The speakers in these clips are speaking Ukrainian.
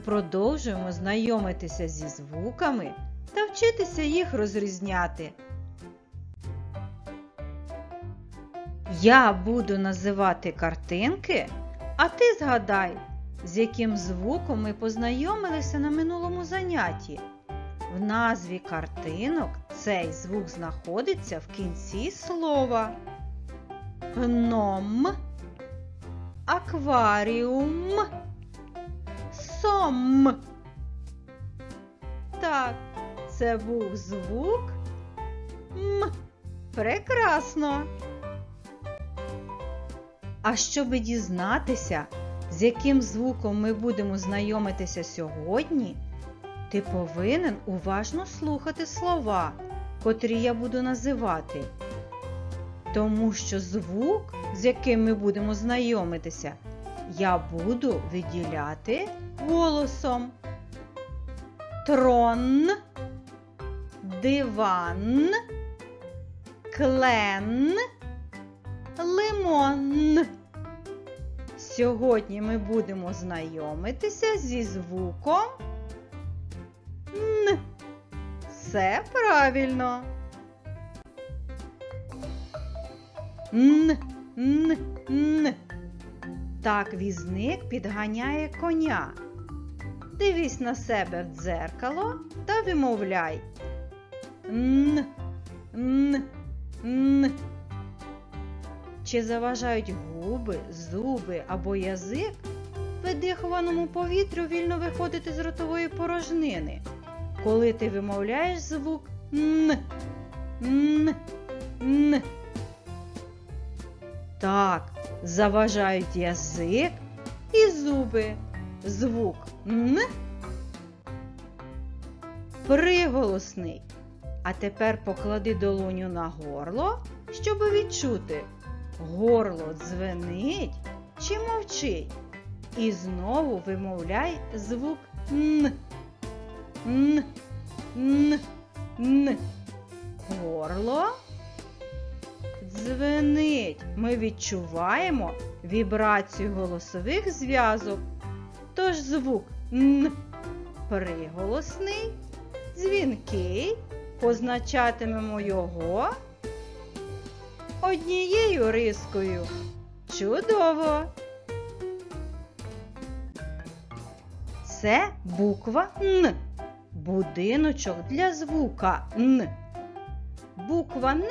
продовжуємо знайомитися зі звуками та вчитися їх розрізняти. Я буду називати картинки, а ти згадай, з яким звуком ми познайомилися на минулому занятті. В назві картинок цей звук знаходиться в кінці слова. Гном, акваріум, сом. Так, це був звук М. Прекрасно. А щоби дізнатися, з яким звуком ми будемо знайомитися сьогодні, ти повинен уважно слухати слова, котрі я буду називати. Тому що звук, з яким ми будемо знайомитися, я буду виділяти голосом. Трон, диван, клен, лимон. Сьогодні ми будемо знайомитися зі звуком Н. Все правильно. Н, н, н. Так візник підганяє коня. Дивись на себе в дзеркало та вимовляй. Н, н, н. Чи заважають губи, зуби або язик видихуваному повітрю вільно виходити з ротової порожнини, коли ти вимовляєш звук Н. Н. Н. Так, заважають язик і зуби. Звук Н. Приголосний. А тепер поклади долоню на горло, щоб відчути, горло дзвенить чи мовчить. І знову вимовляй звук Н. Н. Н. Н. дзвенить. Ми відчуваємо вібрацію голосових зв'язок. Тож звук Н приголосний, дзвінкий, позначатимемо його однією рискою. Чудово! Це буква Н. Будиночок для звука Н. Буква Н,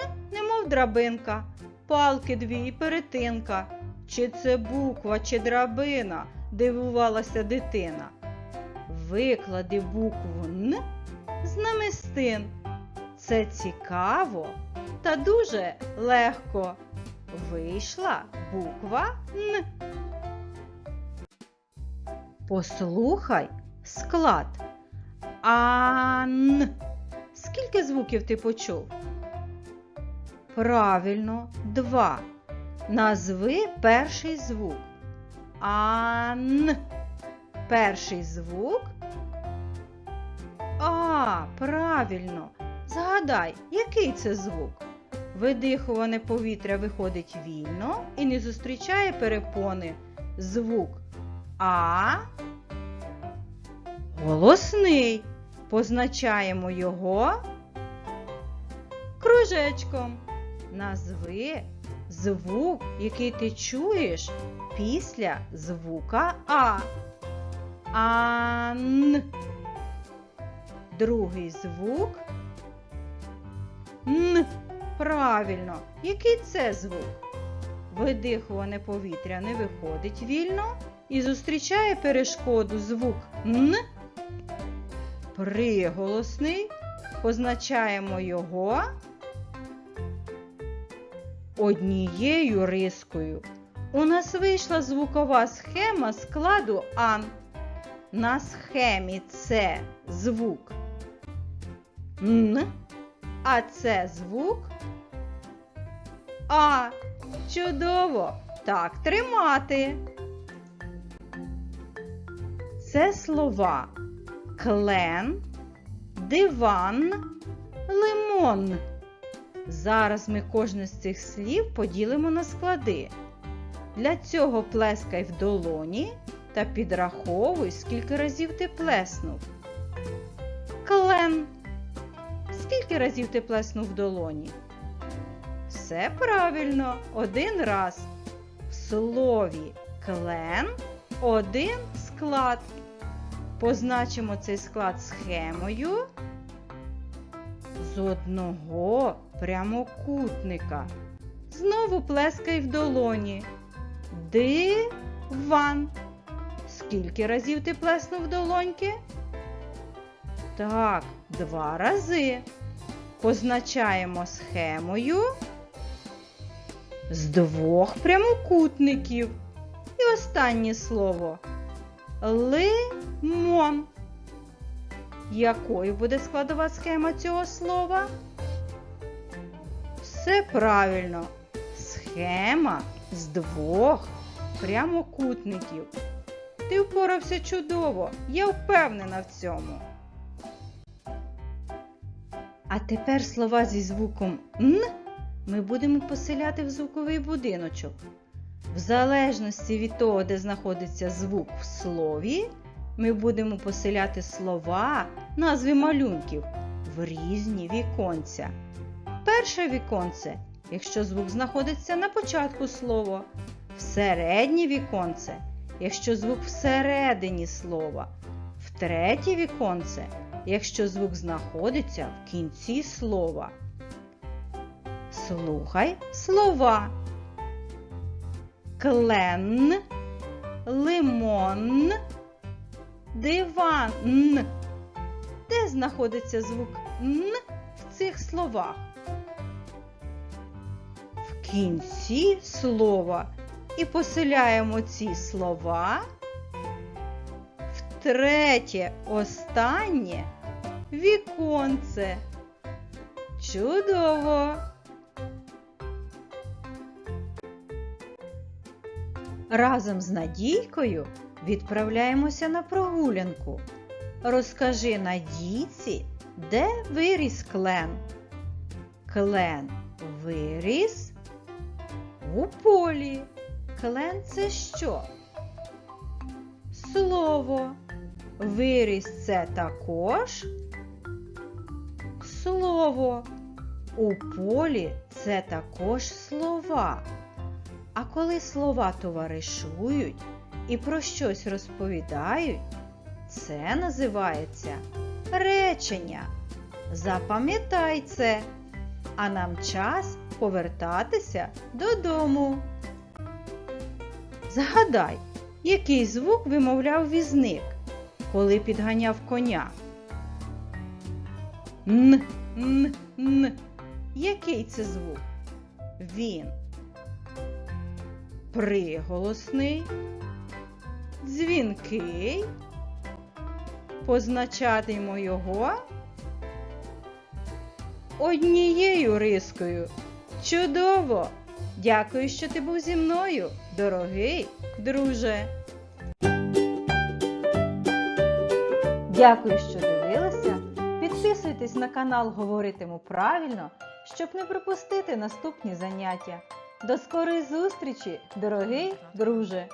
немов драбинка, палки дві і перетинка. Чи це буква, чи драбина? дивувалася дитина. Виклади букву Н з намистин. Це цікаво та дуже легко. Вийшла буква Н. Послухай склад. Ан. Скільки звуків ти почув? Правильно, два. Назви перший звук. Ан. Перший звук. А, правильно. Згадай, який це звук? Видихуване повітря виходить вільно і не зустрічає перепони. Звук А. Голосний. Позначаємо його кружечком. Назви звук, який ти чуєш після звука А. Ан. Другий звук. Н. Правильно. Який це звук? Видихуване повітря не виходить вільно і зустрічає перешкоду звук Н. Приголосний. Позначаємо його однією рискою. У нас вийшла звукова схема складу ан. На схемі це звук Н, а це звук А. Чудово! Так тримати. Це слова клен, диван, лимон. Зараз ми кожне з цих слів поділимо на склади. Для цього плескай в долоні та підраховуй, скільки разів ти плеснув. Клен. Скільки разів ти плеснув в долоні? Все правильно, один раз. В слові клен один склад. Позначимо цей склад схемою з одного прямокутника. Знову плескай в долоні. Диван. Скільки разів ти плеснув долоньки? Так, два рази. Позначаємо схемою з двох прямокутників. І останнє слово лимон. Якою буде складова схема цього слова? Все правильно. Схема з двох прямокутників. Ти впорався чудово, я впевнена в цьому. А тепер слова зі звуком Н ми будемо поселяти в звуковий будиночок. В залежності від того, де знаходиться звук в слові, ми будемо поселяти слова, назви малюнків в різні віконця. Перше віконце, якщо звук знаходиться на початку слова, в середнє віконце, якщо звук всередині слова, в третє віконце, якщо звук знаходиться в кінці слова. Слухай слова. Клен, лимон, диван. Де знаходиться звук Н в цих словах? В кінці слова. І поселяємо ці слова в третє, останнє віконце. Чудово! Разом з Надійкою відправляємося на прогулянку. Розкажи Надійці, де виріс клен. Клен виріс у полі. Клен це що? Слово. Виріс це також слово. У полі це також слова. А коли слова товаришують і про щось розповідають, це називається речення. Запам'ятай це, а нам час повертатися додому. Згадай, який звук вимовляв візник, коли підганяв коня. Н, н, н. Який це звук? Він приголосний, дзвінкий. Позначатимемо його однією рискою. Чудово! Дякую, що ти був зі мною, дорогий друже. Дякую, що дивилися. Підписуйтесь на канал Говоритиму правильно, щоб не пропустити наступні заняття. До скорої зустрічі, дорогий друже!